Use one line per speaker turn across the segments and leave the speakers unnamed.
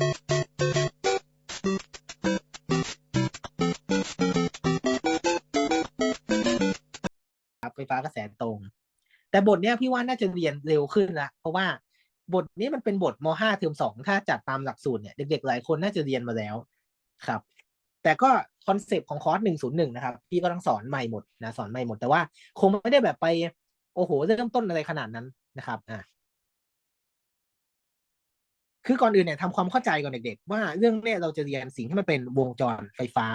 ครับไฟฟ้ากระแสตรง แต่บทเนี้ยพี่ว่าน่าจะเรียนเร็วขึ้นละเพราะว่าบทนี้มันเป็นบทม .5 เทอมสองถ้าจัดตามหลักสูตรเนี่ยเด็กๆหลายคนน่าจะเรียนมาแล้วครับ แต่ก็คอนเซปต์ของคอร์สหนึ่งศูนย์หนึ่งนะครับพี่ก็ต้องสอนใหม่หมดนะสอนใหม่หมดแต่ว่าคงไม่ได้แบบไป โอ้โหเริ่มต้นอะไรขนาดนั้นนะครับอ่า คือก่อนอื่นเนี่ยทำความเข้าใจก่อนเด็กๆ ว่าเรื่องเนี้ยเราจะเรียนสิ่งที่มันเป็นวงจรไฟฟ้า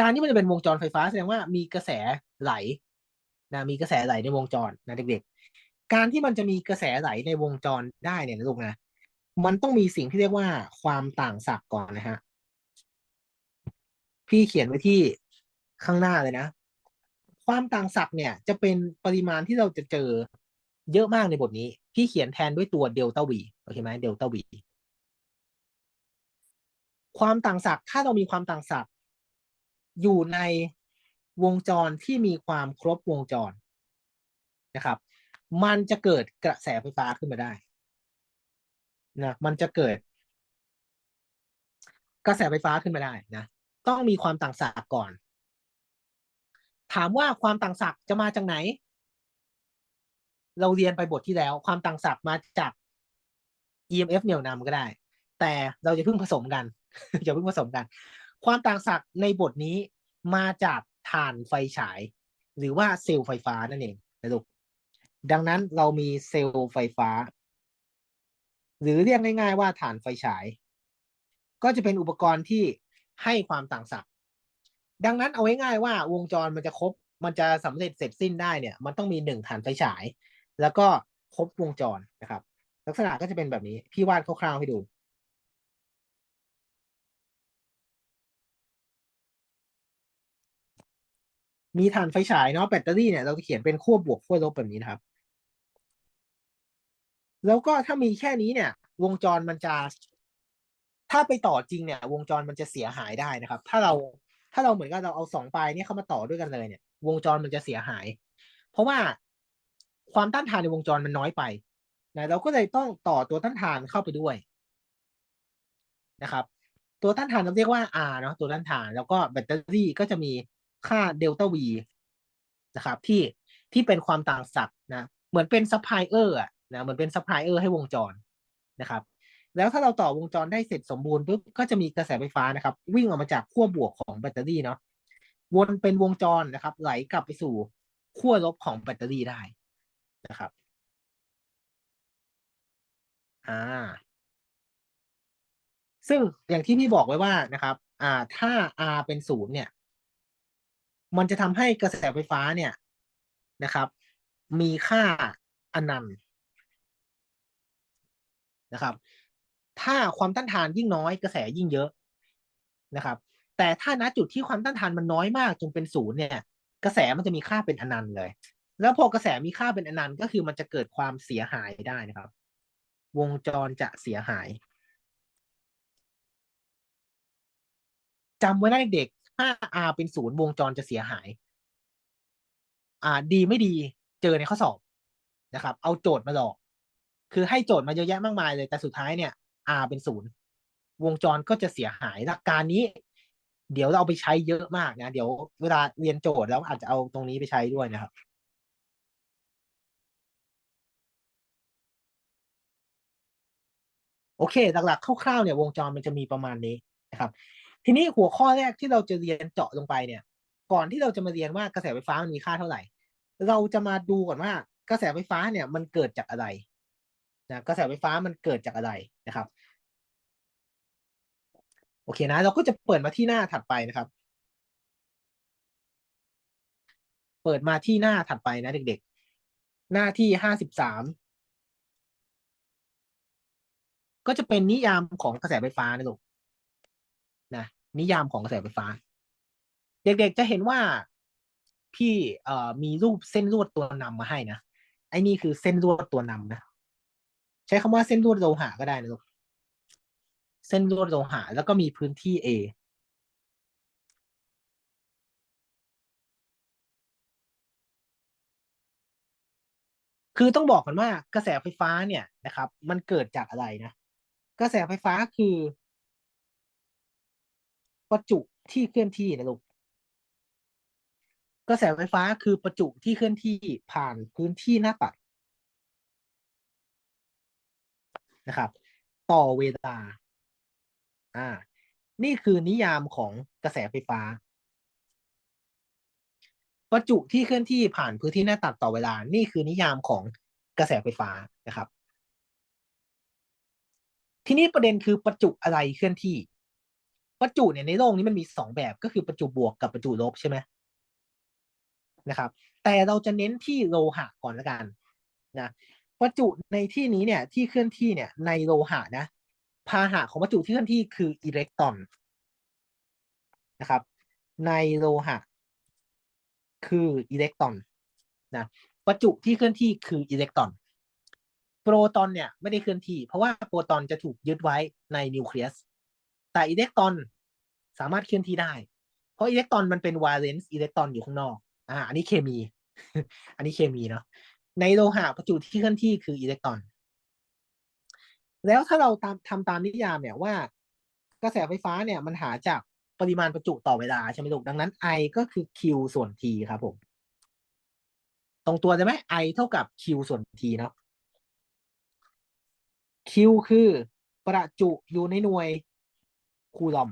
การที่มันจะเป็นวงจรไฟฟ้าแสดงว่ามีกระแสไหลนะมีกระแสไหลในวงจรนะเด็กๆ การที่มันจะมีกระแสไหลในวงจรได้เนี่ยนะลูกนะมันต้องมีสิ่งที่เรียกว่าความต่างศักย์ก่อนนะฮะพี่เขียนไว้ที่ข้างหน้าเลยนะ ความต่างศักย์เนี่ยจะเป็นปริมาณที่เราจะเจอ เยอะมากในบทนี้ พี่เขียนแทนด้วยตัวเดลต้าวีโอเคไหมเดลต้าวีความต่างศักย์ถ้าเรามีความต่างศักย์อยู่ในวงจรที่มีความครบวงจรนะครับ มันจะเกิดกระแสไฟฟ้าขึ้นมาได้นะมันจะเกิด กระแสไฟฟ้าขึ้นมาได้นะต้องมีความต่างศักย์ก่อน ถามว่าความต่างศักย์จะมาจากไหน เราเรียนไปบทที่แล้วความต่างศักย์มาจาก EMF เหนี่ยวนำก็ได้ แต่เราจะเพิ่งผสมกันจะเพิ่งผสมกัน ความต่างศักย์ในบทนี้มาจากถ่านไฟฉาย หรือว่าเซลล์ไฟฟ้านั่นเองนะลูกดังนั้นเรามีเซลล์ไฟฟ้า หรือเรียกง่ายๆว่าถ่านไฟฉาย ก็จะเป็นอุปกรณ์ที่ให้ความต่างศักย์ดังนั้นเอาไว้ง่ายว่าวงจรมันจะครบมันจะสำเร็จเสร็จสิ้นได้เนี่ย มันต้องมีหนึ่งฐานไฟฉาย แล้วก็ครบวงจรนะครับ ลักษณะก็จะเป็นแบบนี้ พี่วาดคร่าวๆให้ดูมีฐานไฟฉายเนาะแบตเตอรี่เนี่ยเราจะเขียนเป็นขั้วบวกขั้วลบแบบนี้นะครับ แล้วก็ถ้ามีแค่นี้เนี่ย วงจรมันจะ ถ้าไปต่อจริงเนี่ย วงจรมันจะเสียหายได้นะครับ ถ้าเราถ้าเราเหมือนกับเราเอาสองปลายเนี่ยเข้ามาต่อด้วยกันเลยเนี่ย วงจรมันจะเสียหาย เพราะว่า ความต้านทานในวงจรมันน้อยไปนะเราก็เลยต้องต่อตัวต้านทานเข้าไปด้วยนะครับ ตัวต้านทานเราเรียกว่า R เนาะตัวต้านทานแล้วก็แบตเตอรี่ก็จะมีค่าเดลต้า V นะครับ ที่ที่เป็นความต่างศักย์นะ เหมือนเป็นซัพพลายเออร์อะนะเหมือนเป็นซัพพลายเออร์ให้วงจรนะครับ แล้วถ้าเราต่อวงจรได้เสร็จสมบูรณ์ปุ๊บก็จะมีกระแสไฟฟ้านะครับ วิ่งออกมาจากขั้วบวกของแบตเตอรี่เนาะวนเป็นวงจรนะครับ ไหลกลับไปสู่ขั้วลบของแบตเตอรี่ได้ นะครับอ่าซึ่งอย่างที่พี่บอกไว้ว่านะครับ อ่า ถ้า R เป็นศูนย์เนี่ย มันจะทำให้กระแสไฟฟ้าเนี่ยนะครับ มีค่าอนันต์นะครับ ถ้าความต้านทานยิ่งน้อยกระแสยิ่งเยอะนะครับ แต่ถ้าณจุดที่ความต้านทานมันน้อยมากจนเป็นศูนย์เนี่ย กระแสมันจะมีค่าเป็นอนันต์เลย แล้วพอกระแสมีค่าเป็นอนันต์ก็คือมันจะเกิดความเสียหายได้นะครับ วงจรจะเสียหายจำไว้นะเด็กถ้า R เป็นศูนย์วงจรจะเสียหาย อ่า ดีไม่ดีเจอในข้อสอบนะครับ เอาโจทย์มาหลอก คือให้โจทย์มาเยอะแยะมากมายเลย แต่สุดท้ายเนี่ย R เป็นศูนย์วงจรก็จะเสียหายหลักการนี้ เดี๋ยวเราเอาไปใช้เยอะมากนะ เดี๋ยวเวลาเรียนโจทย์แล้วอาจจะเอาตรงนี้ไปใช้ด้วยนะครับ โอเค หลักๆคร่าวๆเนี่ยวงจรมันจะมีประมาณนี้นะครับ ทีนี้หัวข้อแรกที่เราจะเรียนเจาะลงไปเนี่ย ก่อนที่เราจะมาเรียนว่ากระแสไฟฟ้ามันมีค่าเท่าไหร่ เราจะมาดูก่อนว่ากระแสไฟฟ้าเนี่ยมันเกิดจากอะไรนะกระแสไฟฟ้ามันเกิดจากอะไรนะครับ โอเคนะ เราก็จะเปิดมาที่หน้าถัดไปนะครับ เปิดมาที่หน้าถัดไปนะเด็กๆ หน้าที่ห้าสิบสาม ก็จะเป็นนิยามของกระแสไฟฟ้านะลูกนะนิยามของกระแสไฟฟ้า เด็กๆจะเห็นว่าพี่เอ่อมีรูปเส้นลวดตัวนำมาให้นะไอ้นี่คือเส้นลวดตัวนำนะใช้คำว่าเส้นลวดโลหะก็ได้นะลูกเส้นลวดโลหะแล้วก็มีพื้นที่ A คือต้องบอกกันว่ากระแสไฟฟ้าเนี่ยนะครับ มันเกิดจากอะไรนะ กระแสไฟฟ้าคือประจุที่เคลื่อนที่นะลูกกระแสไฟฟ้าคือประจุที่เคลื่อนที่ผ่านพื้นที่หน้าปัดนะครับ ต่อเวลา อ่า นี่คือนิยามของกระแสไฟฟ้า ประจุที่เคลื่อนที่ผ่านพื้นที่หน้าตัดต่อเวลา นี่คือนิยามของกระแสไฟฟ้านะครับ ทีนี้ประเด็นคือประจุอะไรเคลื่อนที่ ประจุเนี่ยในโลกนี้มันมีสองแบบก็คือประจุบวกกับประจุลบใช่ไหมนะครับ แต่เราจะเน้นที่โลหะก่อนละกันนะประจุในที่นี้เนี่ยที่เคลื่อนที่เนี่ยในโลหะนะพาหะของประจุที่เคลื่อนที่คืออิเล็กตรอนนะครับ ในโลหะ คืออิเล็กตรอนนะประจุที่เคลื่อนที่คืออิเล็กตรอน โปรตอนเนี่ยไม่ได้เคลื่อนที่ เพราะว่าโปรตอนจะถูกยึดไว้ในนิวเคลียส แต่อิเล็กตรอนสามารถเคลื่อนที่ได้ เพราะอิเล็กตรอนมันเป็นวาเลนซ์อิเล็กตรอนอยู่ข้างนอก อ่า อันนี้เคมี อันนี้เคมีเนาะ ในโลหะประจุที่เคลื่อนที่คืออิเล็กตรอน แล้วถ้าเราตามทำตามนิยามเนี่ยว่า กระแสไฟฟ้าเนี่ยมันหาจากปริมาณประจุต่อเวลาใช่ไหมลูก ดังนั้น I ก็คือ Q ส่วน T ครับผม ตรงตัวใช่ไหม I เท่ากับ Q ส่วน T เนาะ Q คือประจุอยู่ในหน่วยคูลอม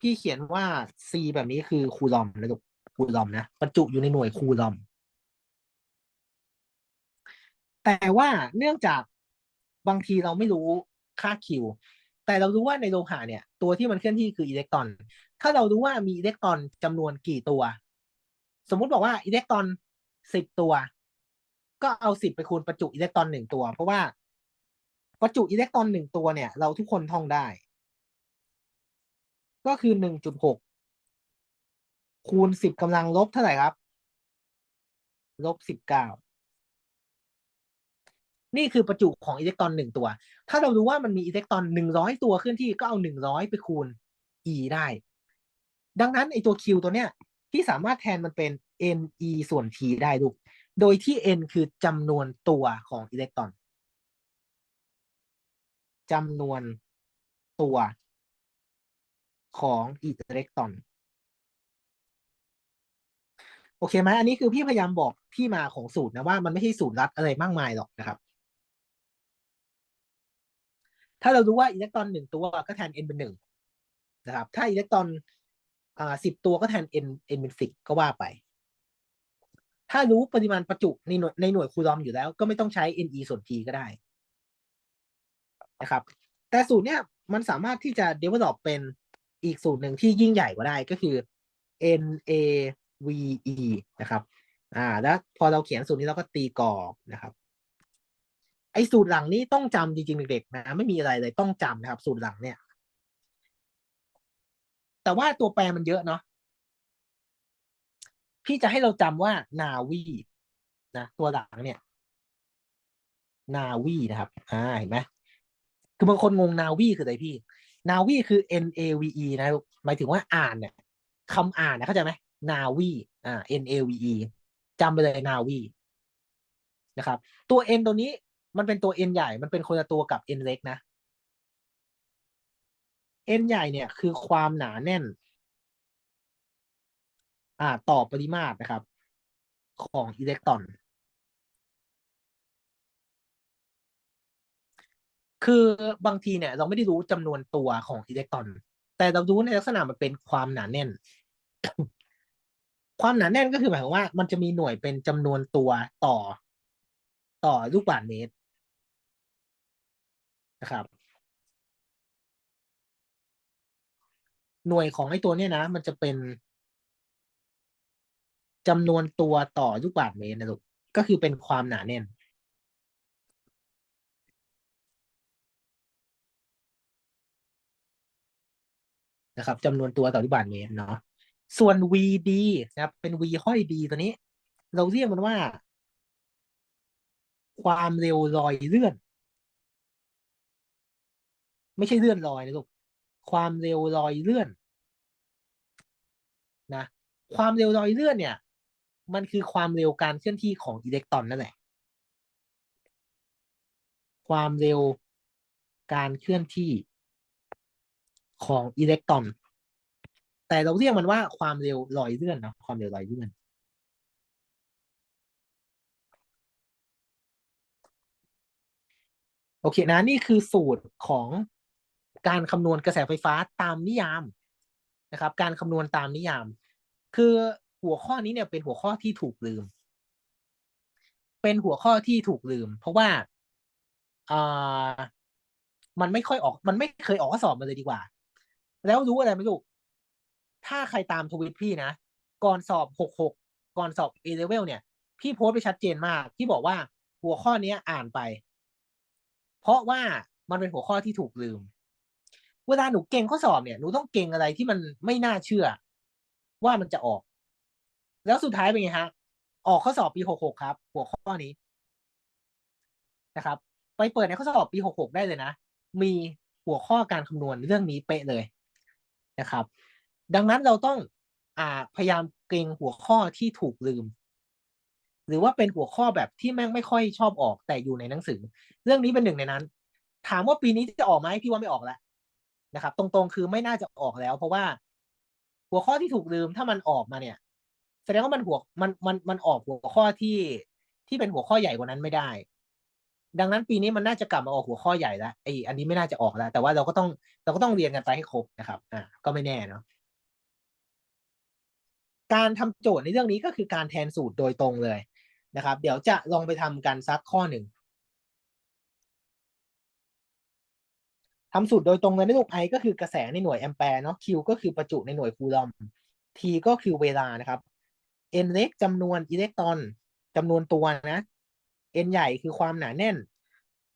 พี่เขียนว่า C แบบนี้คือคูลอมนะลูกคูลอมนะประจุอยู่ในหน่วยคูลอม แต่ว่าเนื่องจากบางทีเราไม่รู้ค่า Q แต่เรารู้ว่าในโลหะเนี่ย ตัวที่มันเคลื่อนที่คืออิเล็กตรอน ถ้าเรารู้ว่ามีอิเล็กตรอนจำนวนกี่ตัว สมมุติบอกว่าอิเล็กตรอนสิบตัว ก็เอาสิบไปคูณประจุอิเล็กตรอนหนึ่งตัว เพราะว่าประจุอิเล็กตรอนหนึ่งตัวเนี่ย เราทุกคนท่องได้ ก็คือหนึ่งจุดหกคูณสิบกำลังลบเท่าไหร่ครับ ลบสิบเก้านี่คือประจุของอิเล็กตรอนหนึ่งตัว ถ้าเรารู้ว่ามันมีอิเล็กตรอนหนึ่งร้อยตัวเคลื่อนที่ก็เอาหนึ่งร้อยไปคูณ e ได้ ดังนั้นไอตัว q ตัวเนี้ยที่สามารถแทนมันเป็น ne ส่วน t ได้ลูก โดยที่ n คือจำนวนตัวของอิเล็กตรอนจำนวนตัวของอิเล็กตรอน โอเคไหมอันนี้คือพี่พยายามบอกที่มาของสูตรนะว่ามันไม่ใช่สูตรลัดอะไรมากมายหรอกนะครับ ถ้าเรารู้ว่าอิเล็กตรอนหนึ่งตัวก็แทน n เป็นหนึ่งนะครับ ถ้าอิเล็กตรอนอ่าสิบตัวก็แทน n n เป็นสิบก็ว่าไป ถ้ารู้ปริมาณประจุในหน่วยในหน่วยคูลอมอยู่แล้ว ก็ไม่ต้องใช้ ne ส่วน t ก็ได้นะครับ แต่สูตรเนี้ยมันสามารถที่จะ develop เป็นอีกสูตรหนึ่งที่ยิ่งใหญ่กว่าได้ก็คือ NaVe นะครับอ่าแล้วพอเราเขียนสูตรนี้เราก็ตีกรอบนะครับไอ้สูตรหลังนี้ต้องจำจริงๆเด็กๆนะไม่มีอะไรเลยต้องจำนะครับ สูตรหลังเนี่ย แต่ว่าตัวแปรมันเยอะเนาะ พี่จะให้เราจำว่านาวีนะตัวหลังเนี่ย นาวีนะครับ อ่าเห็นไหมคือบางคนงงนาวีคืออะไรพี่ นาวีคือ N A V E นะหมายถึงว่าอ่านเนี่ยคำอ่านนะเข้าใจไหมนาวีอ่า N A V E จำไปเลยนาวีนะครับ ตัว N ตัวนี้มันเป็นตัว N ใหญ่ มันเป็นคนละตัวกับ N เล็กนะ N ใหญ่เนี่ยคือความหนาแน่น อ่าต่อปริมาตรนะครับ ของอิเล็กตรอน คือบางทีเนี่ยเราไม่ได้รู้จำนวนตัวของอิเล็กตรอน แต่เรารู้ในลักษณะมันเป็นความหนาแน่น ความหนาแน่นก็คือหมายความว่า มันจะมีหน่วยเป็นจำนวนตัวต่อต่อลูกบาศก์เมตรนะครับหน่วยของไอ้ตัวเนี้ยนะ มันจะเป็น จำนวนตัวต่อลูกบาศก์เมตรนะลูกก็คือเป็นความหนาแน่น นะครับจำนวนตัวต่อลูกบาศก์เมตรเนาะส่วน VD นะครับ เป็น V ห้อย D ตัวนี้ เราเรียกมันว่า ความเร็วรอยเลื่อน ไม่ใช่เลื่อนลอยนะลูกความเร็วรอยเลื่อนนะความเร็วรอยเลื่อนเนี่ย มันคือความเร็วการเคลื่อนที่ของอิเล็กตรอนนั่นแหละ ความเร็วการเคลื่อนที่ของอิเล็กตรอน แต่เราเรียกมันว่าความเร็วลอยเลื่อนนะความเร็วลอยเลื่อน โอเคนะนี่คือสูตรของการคำนวณกระแสไฟฟ้าตามนิยามนะครับ การคำนวณตามนิยาม คือ หัวข้อนี้เนี่ยเป็นหัวข้อที่ถูกลืม เป็นหัวข้อที่ถูกลืม เพราะว่าอ่ามันไม่ค่อยออก มันไม่เคยออกข้อสอบมาเลยดีกว่า แล้วรู้อะไรไหมลูกถ้าใครตามทวิตพี่นะ ก่อนสอบหกหกก่อนสอบเอเลเวลเนี่ย พี่โพสไปชัดเจนมากที่บอกว่าหัวข้อนี้อ่านไป เพราะว่ามันเป็นหัวข้อที่ถูกลืม เวลาหนูเก่งข้อสอบเนี่ย หนูต้องเก่งอะไรที่มันไม่น่าเชื่อ ว่ามันจะออก แล้วสุดท้ายเป็นไงฮะ ออกข้อสอบปีหกหกครับ หัวข้อนี้นะครับ ไปเปิดในข้อสอบปีหกหกได้เลยนะ มีหัวข้อการคำนวณเรื่องนี้เป๊ะเลยนะครับ ดังนั้นเราต้องอ่าพยายามเก่งหัวข้อที่ถูกลืม หรือว่าเป็นหัวข้อแบบที่แม่งไม่ค่อยชอบออกแต่อยู่ในหนังสือ เรื่องนี้เป็นหนึ่งในนั้น ถามว่าปีนี้จะออกไหมพี่ว่าไม่ออกแล้วนะครับ ตรงๆคือไม่น่าจะออกแล้ว เพราะว่าหัวข้อที่ถูกลืมถ้ามันออกมาเนี่ย ดงว่ามันหัวมันมันมันออกหัวข้อที่ที่เป็นหัวข้อใหญ่กว่านั้นไม่ได้ ดังนั้นปีนี้มันน่าจะกลับมาออกหัวข้อใหญ่แล้วไอ้อันนี้ไม่น่าจะออกแล้ว แต่ว่าเราก็ต้องเราก็ต้องเรียนกันไปให้ครบนะครับ อ่าก็ไม่แน่เนาะการทำโจทย์ในเรื่องนี้ก็คือการแทนสูตรโดยตรงเลยนะครับ เดี๋ยวจะลองไปทำกันสักข้อหนึ่งทำสูตรโดยตรงเลยนะลูก I ก็คือกระแสในหน่วยแอมแปร์เนาะ Q ก็คือประจุในหน่วยคูลอม T ก็คือเวลานะครับ N เล็กจำนวนอิเล็กตรอนจำนวนตัวนะ N ใหญ่คือความหนาแน่น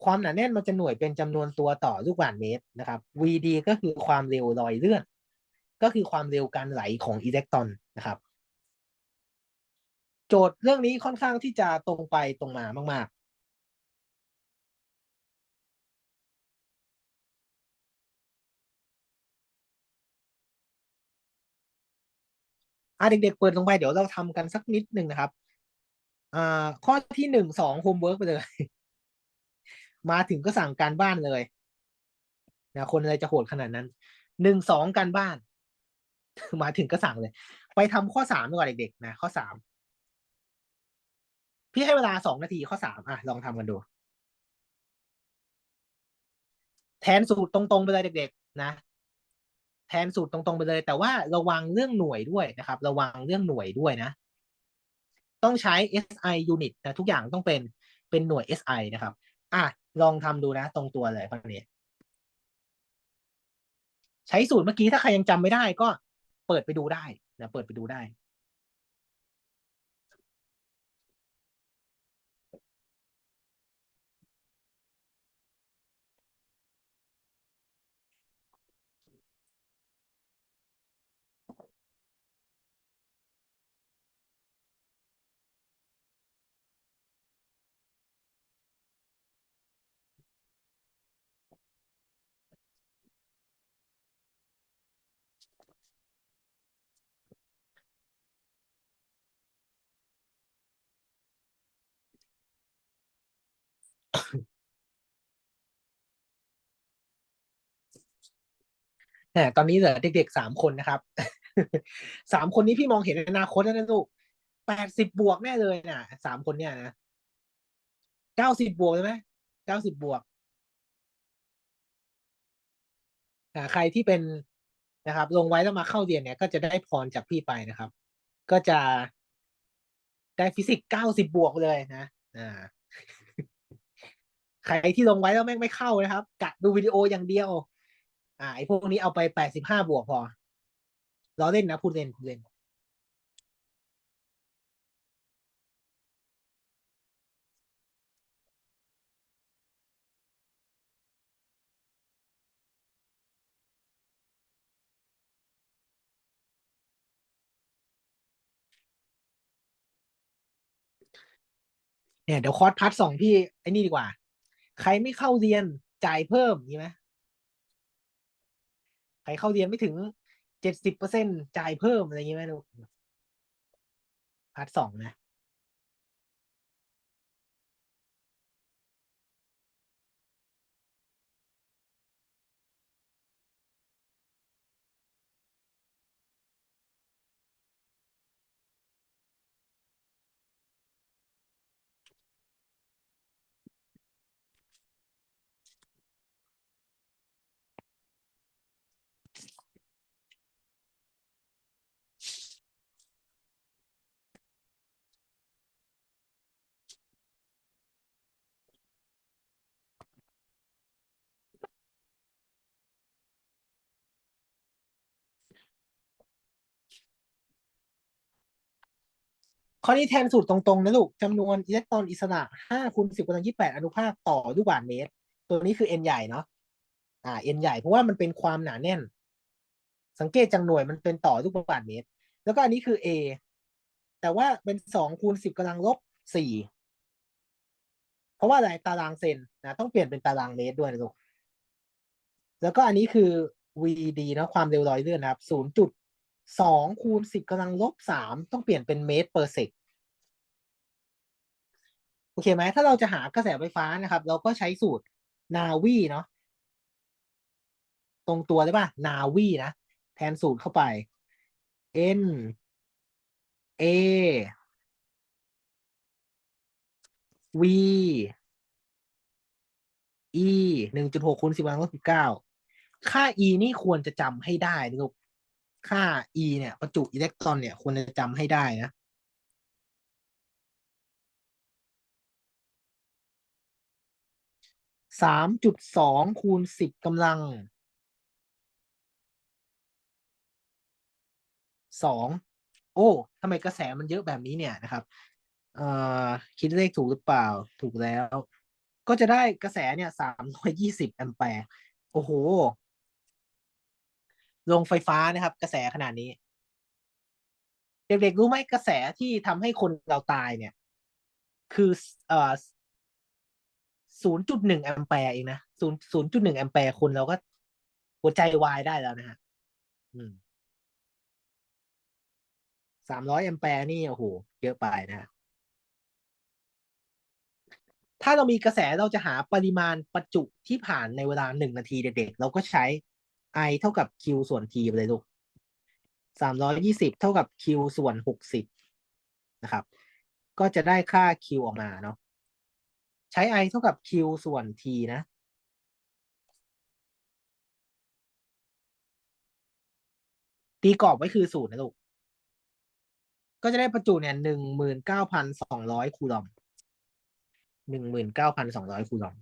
ความหนาแน่นมันจะหน่วยเป็นจำนวนตัวต่อลูกบาศก์เมตรนะครับ VD ก็คือความเร็วลอยเลื่อน ก็คือความเร็วการไหลของอิเล็กตรอนนะครับ โจทย์เรื่องนี้ค่อนข้างที่จะตรงไปตรงมามาก อะเด็กๆเปิดลงไปเดี๋ยวเราทำกันสักนิดหนึ่งนะครับอ่าข้อที่หนึ่งสองโฮมเวิร์กไปเลย มาถึงก็สั่งการบ้านเลยนะคนอะไรจะโหดขนาดนั้นหนึ่งสองการบ้าน มาถึงก็สั่งเลย ไปทำข้อสามดีกว่าเด็กๆนะข้อสามพี่ให้เวลาสองนาทีข้อสามอะลองทำกันดู แทนสูตรตรงๆไปเลยเด็ก ๆ นะ แทนสูตรตรงๆไปเลย แต่ว่าระวังเรื่องหน่วยด้วยนะครับ ระวังเรื่องหน่วยด้วยนะ ต้องใช้ SI unit นะทุกอย่างต้องเป็นเป็นหน่วย SI นะครับ อะลองทำดูนะ ตรงตัวเลยข้อนี้ ใช้สูตรเมื่อกี้ถ้าใครยังจำไม่ได้ก็เปิดไปดูได้นะเปิดไปดูได้ แหมตอนนี้เหลือเด็กๆสามคนนะครับ สามคนนี้พี่มองเห็นอนาคตแล้วนะลูกแปดสิบบวกแน่เลยนะสามคนเนี่ยนะเก้าสิบบวกเลยไหมเก้าสิบบวกใครที่เป็นนะครับ ลงไว้แล้วมาเข้าเรียนเนี่ย ก็จะได้พรจากพี่ไปนะครับ ก็จะได้ฟิสิกส์เก้าสิบบวกเลยนะ อ่า ใครที่ลงไว้แล้วแม่งไม่เข้านะครับกะดูวิดีโออย่างเดียว อ่าไอพวกนี้เอาไปแปดสิบห้าบวกพอล้อเล่นนะพูดเล่นพูดเล่นเนี่ยเดี๋ยวคอร์สพาร์ทสองพี่ไอ้นี่ดีกว่า ใครไม่เข้าเรียนจ่ายเพิ่มนี่ไหมใครเข้าเรียนไม่ถึงเจ็ดสิบเปอร์เซ็นจ่ายเพิ่มอะไรอย่างนี้ไหมลูกพาร์ทสองนะ ข้อนี้แทนสูตรตรงๆนะลูกจำนวนอิเล็กตรอนอิสระห้าคูณสิบกำลังยี่แปดอนุภาคต่อลูกบาศก์เมตร ตัวนี้คือ n ใหญ่เนาะอ่า n ใหญ่เพราะว่ามันเป็นความหนาแน่น สังเกตจากหน่วยมันเป็นต่อลูกบาศก์เมตร แล้วก็อันนี้คือ a แต่ว่าเป็นสองคูณสิบกำลังลบสี่เพราะว่าอะไรตารางเซนนะต้องเปลี่ยนเป็นตารางเมตรด้วยนะลูกแล้วก็อันนี้คือ VD นะความเร็วรอยเลื่อนนะครับศูนย์จุด สองคูณสิบกำลังลบสามต้องเปลี่ยนเป็นเมตรเปอร์เซกโอเคไหมถ้าเราจะหากระแสไฟฟ้านะครับ เราก็ใช้สูตรนาวีเนาะตรงตัวได้ป่ะนาวีนะ แทนสูตรเข้าไป N A V E หนึ่งจุดหกคูณสิบกำลังลบสิบเก้าค่า E นี่ควรจะจำให้ได้นะลูก ค่า E เนี่ยประจุอิเล็กตรอนเนี่ยควรจะจำให้ได้นะสามจุดสองคูณสิบกำลังสองโอ้ทำไมกระแสมันเยอะแบบนี้เนี่ยนะครับเอ่อคิดเลขถูกหรือเปล่าถูกแล้ว ก็จะได้กระแสเนี่ยสามร้อยยี่สิบแอมแปร์โอ้โห โรงไฟฟ้านะครับ กระแสขนาดนี้ เด็กๆรู้ไหมกระแสที่ทำให้คนเราตายเนี่ย คือเอ่อศูนย์จุดหนึ่งแอมแปร์เองนะศูนย์ศูนย์จุดหนึ่งแอมแปร์คนเราก็หัวใจวายได้แล้วนะฮะสามร้อยแอมแปร์นี่โอ้โหเยอะไปนะถ้าเรามีกระแสเราจะหาปริมาณประจุที่ผ่านในเวลาหนึ่งนาทีเด็กๆเราก็ใช้ I เท่ากับ Q ส่วน T ไปเลยลูกสามร้อยยี่สิบเท่ากับ Q ส่วนหกสิบนะครับ ก็จะได้ค่า Q ออกมาเนาะ ใช้ I เท่ากับ Q ส่วน T นะ ตีกรอบไว้คือศูนย์นะลูก ก็จะได้ประจุเนี่ยหนึ่งหมื่นเก้าพันสองร้อยคูลอมหนึ่งหมื่นเก้าพันสองร้อยคูลอม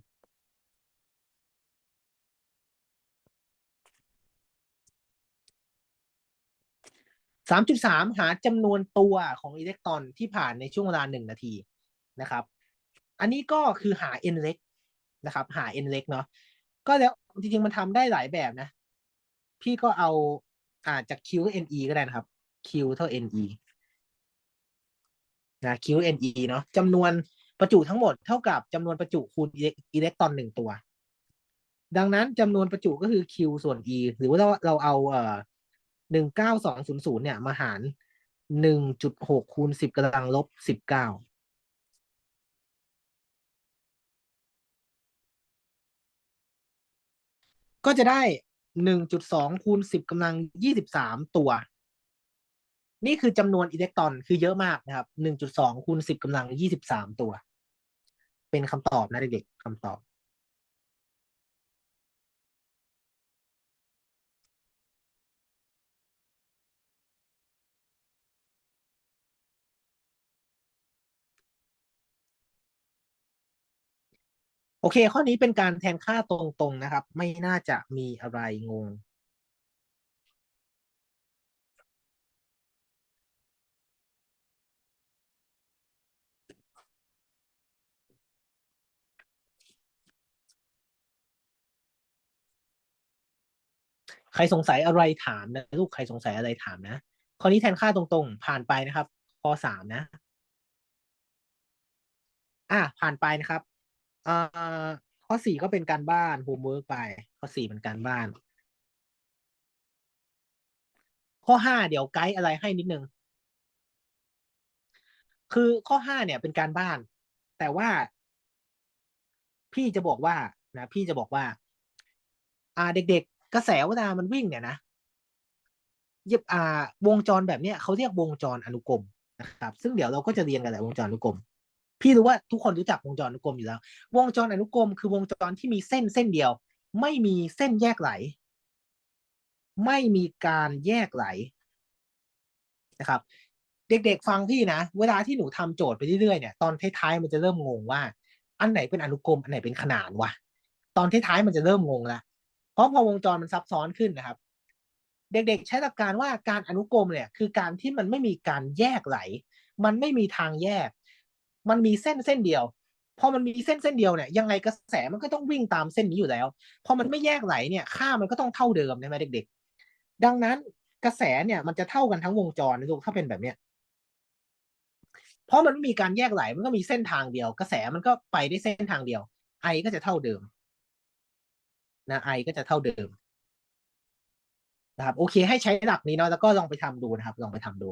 สามจุดสามหาจำนวนตัวของอิเล็กตรอนที่ผ่านในช่วงเวลาหนึ่งนาทีนะครับ อันนี้ก็คือหา n เล็กนะครับ หา n เล็กเนาะก็แล้วจริงๆ มันทำได้หลายแบบนะ พี่ก็เอาอ่าจาก q ne ก็ได้นะครับ q เท่า ne นะ q ne เนาะจำนวนประจุทั้งหมดเท่ากับจำนวนประจุคูณอิเล็กตรอนหนึ่งตัว ดังนั้นจำนวนประจุก็คือ q ส่วน e หรือว่าเราเราเอาเอ่อ หนึ่งเก้าสองศูนย์ศูนย์เนี่ยมาหารหนึ่งจุดหกคูณสิบกำลังลบสิบเก้าก็จะได้หนึ่งจุดสองคูณสิบกำลังยี่สิบสามตัว นี่คือจำนวนอิเล็กตรอนคือเยอะมากนะครับหนึ่งจุดสองคูณสิบกำลังยี่สิบสามตัว เป็นคำตอบนะเด็กๆคำตอบ โอเค ข้อนี้เป็นการแทนค่าตรงๆนะครับ ไม่น่าจะมีอะไรงง ใครสงสัยอะไรถามนะลูกใครสงสัยอะไรถามนะ ข้อนี้แทนค่าตรงๆ ผ่านไปนะครับข้อสามนะ อะผ่านไปนะครับ อ่อข้อสี่ก็เป็นการบ้านโฮมเวิร์กไป ข้อสี่เป็นการบ้าน ข้อห้าเดี๋ยวไกด์อะไรให้นิดนึง คือข้อห้าเนี่ยเป็นการบ้าน แต่ว่า พี่จะบอกว่านะพี่จะบอกว่า อ่าเด็ก ๆ กระแสเวลามันวิ่งเนี่ยนะย็บอ่าวงจรแบบเนี้ยเขาเรียกวงจรอนุกรมนะครับ ซึ่งเดี๋ยวเราก็จะเรียนกันแหละวงจรอนุกรม พี่รู้ว่าทุกคนรู้จักวงจรอนุกรมอยู่แล้ว วงจรอนุกรมคือวงจรที่มีเส้นเส้นเดียว ไม่มีเส้นแยกไหล ไม่มีการแยกไหลนะครับ เด็กๆฟังพี่นะ เวลาที่หนูทำโจทย์ไปเรื่อยๆเนี่ยตอนท้ายๆมันจะเริ่มงงว่า อันไหนเป็นอนุกรมอันไหนเป็นขนานวะตอนท้ายๆมันจะเริ่มงงละเพราะพอวงจรมันซับซ้อนขึ้นนะครับ เด็กๆ ใช้หลักการว่าการอนุกรมเนี่ยคือการที่มันไม่มีการแยกไหล มันไม่มีทางแยก มันมีเส้นเส้นเดียวพอมันมีเส้นเส้นเดียวเนี่ยยังไงกระแสมันก็ต้องวิ่งตามเส้นนี้อยู่แล้วพอมันไม่แยกไหลเนี่ยค่ามันก็ต้องเท่าเดิมใช่ไหมเด็ก ๆ ดังนั้นกระแสเนี่ยมันจะเท่ากันทั้งวงจรนะลูกถ้าเป็นแบบเนี้ยเพราะมันไม่มีการแยกไหลมันก็มีเส้นทางเดียว กระแสมันก็ไปได้เส้นทางเดียว ไอก็จะเท่าเดิมนะไอก็จะเท่าเดิมนะครับโอเค ให้ใช้หลักนี้เนาะแล้วก็ลองไปทำดูนะครับ ลองไปทำดู